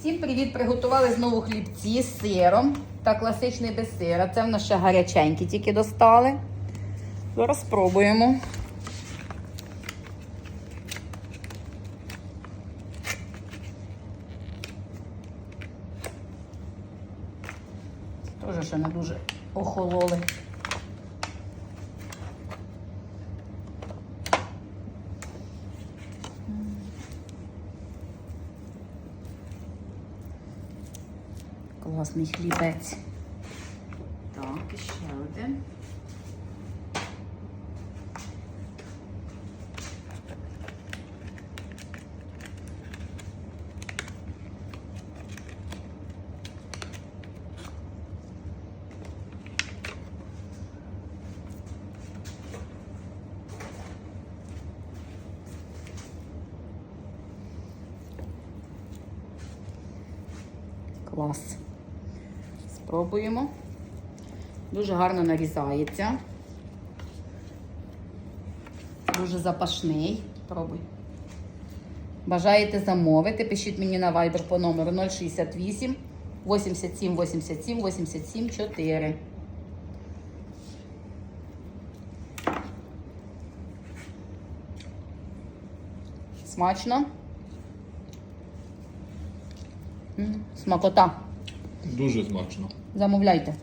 Всім привіт! Приготували знову хлібці з сиром та класичний без сира. Це в нас ще гаряченькі тільки достали. Зараз спробуємо. Теж ще не дуже охололи. Класний хлібець. Так, і ще один. Клас. Спробуємо. Дуже гарно нарізається. Дуже запашний. Пробуй. Бажаєте замовити? Пишіть мені на Viber по номеру 068 87 87 87 4. Смачно? Смакота. Дуже смачно. Замовляйте.